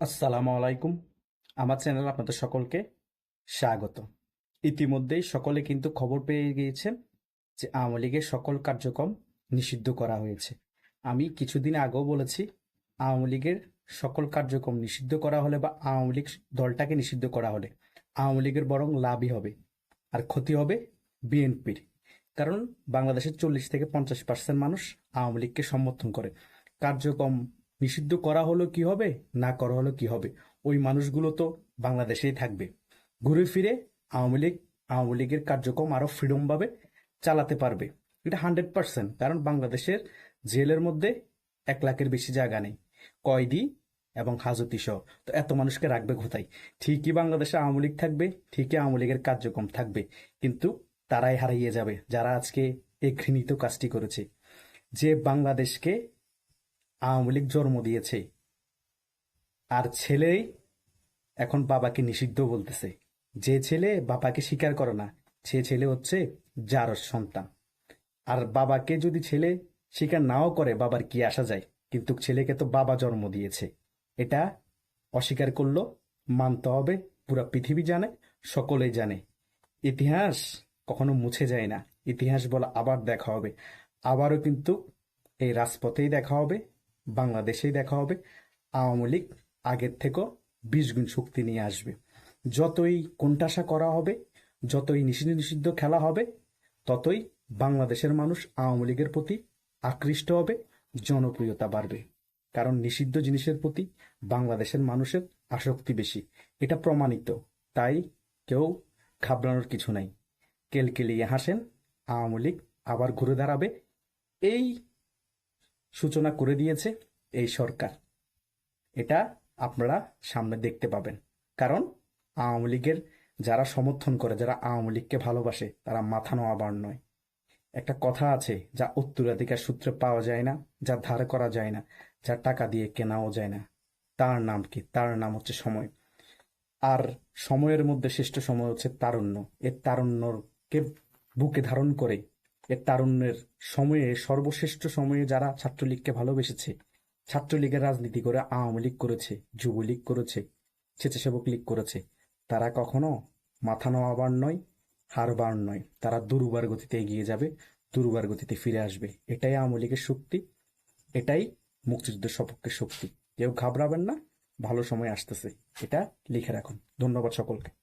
আসসালামু আলাইকুম। আমার চ্যানেল আপনাদের সকলকে স্বাগত। ইতিমধ্যেই সকলে কিন্তু খবর পেয়ে গিয়েছেন যে আওয়ামী লীগের সকল কার্যক্রম নিষিদ্ধ করা হয়েছে। আমি কিছুদিন আগেও বলেছি, আওয়ামী লীগের সকল কার্যক্রম নিষিদ্ধ করা হলে বা আওয়ামী লীগ দলটাকে নিষিদ্ধ করা হলে আওয়ামী লীগের বরং লাভই হবে আর ক্ষতি হবে বিএনপির। কারণ বাংলাদেশের চল্লিশ থেকে পঞ্চাশ পার্সেন্ট মানুষ আওয়ামী লীগকে সমর্থন করে। কার্যক্রম নিষিদ্ধ করা হলো কি হবে? না করা হলো কি হবে? ওই মানুষগুলো তো বাংলাদেশেই থাকবে। ঘুরে ফিরে আওয়ামী লীগ, আওয়ামী লীগের কার্যক্রম আরও ফ্রিডম ভাবে চালাতে পারবে। এটা হান্ড্রেড পার্সেন্ট, কারণ বাংলাদেশের জেলের মধ্যে এক লাখের বেশি জায়গা নেই। কয়েদি এবং হাজতি সহ। তো এত মানুষকে রাখবে কোথায়? ঠিকই বাংলাদেশে আওয়ামী লীগ থাকবে, ঠিকই আওয়ামী লীগের কার্যক্রম থাকবে, কিন্তু তারাই হারিয়ে যাবে, যারা আজকে এই ঘৃণিত কাজটি করেছে। যে বাংলাদেশকে আওয়ামী লীগ জন্ম দিয়েছে। আর ছেলেই এখন বাবাকে নিষিদ্ধ বলতেছে। যে ছেলে বাবাকে স্বীকার করে না, সে ছেলে হচ্ছে যার সন্তান। আর বাবাকে যদি ছেলে স্বীকার নাও করে, বাবার কি আসা যায়? কিন্তু ছেলেকে তো বাবা জন্ম দিয়েছে। এটা অস্বীকার করল, মানতে হবে, পুরা পৃথিবী জানে, সকলেই জানে। ইতিহাস কখনো মুছে যায় না। ইতিহাস বলা আবার দেখা হবে। আবারও কিন্তু এই রাজপথেই দেখা হবে। বাংলাদেশেই দেখা হবে। আওয়ামী লীগ আগের থেকেও বিশ গুণ শক্তি নিয়ে আসবে। যতই কোনটাশা করা হবে, যতই নিষিদ্ধ নিষিদ্ধ খেলা হবে, ততই বাংলাদেশের মানুষ আওয়ামী লীগের প্রতি আকৃষ্ট হবে, জনপ্রিয়তা বাড়বে। কারণ নিষিদ্ধ জিনিসের প্রতি বাংলাদেশের মানুষের আসক্তি বেশি। এটা প্রমাণিত। তাই কেউ ঘাবড়ানোর কিছু নাই। কেলকেলিয়ে হাসেন, আওয়ামী লীগ আবার ঘুরে দাঁড়াবে। এই সূচনা করে দিয়েছে এই সরকার। এটা আপনারা সামনে দেখতে পাবেন। কারণ আওয়ামী লীগের যারা সমর্থন করে, যারা আওয়ামী লীগকে ভালোবাসে, তারা মাথা নোয়াবার নয়। একটা কথা আছে, যা উত্তরাধিকার সূত্রে পাওয়া যায় না, যা ধার করা যায় না, যা টাকা দিয়ে কেনাও যায় না। তার নাম কি? তার নাম হচ্ছে সময়। আর সময়ের মধ্যে শ্রেষ্ঠ সময় হচ্ছে তারুণ্য। এর তারুণ্যকে বুকে ধারণ করে এর তারুণ্যের সময়ে, সর্বশ্রেষ্ঠ সময়ে যারা ছাত্রলীগকে ভালোবেসেছে, ছাত্রলীগের রাজনীতি করে আওয়ামী লীগ করেছে, যুবলীগ করেছে, স্বেচ্ছাসেবক লীগ করেছে, তারা কখনো মাথা নোয়াবার নয়, হারবার নয়। তারা দুর্বার গতিতে এগিয়ে যাবে, দুর্বার গতিতে ফিরে আসবে। এটাই আওয়ামী লীগের শক্তি, এটাই মুক্তিযুদ্ধের সপক্ষে শক্তি। কেউ ঘাবড়াবেন না, ভালো সময় আসতেছে। এটা লিখে রাখুন। ধন্যবাদ সকলকে।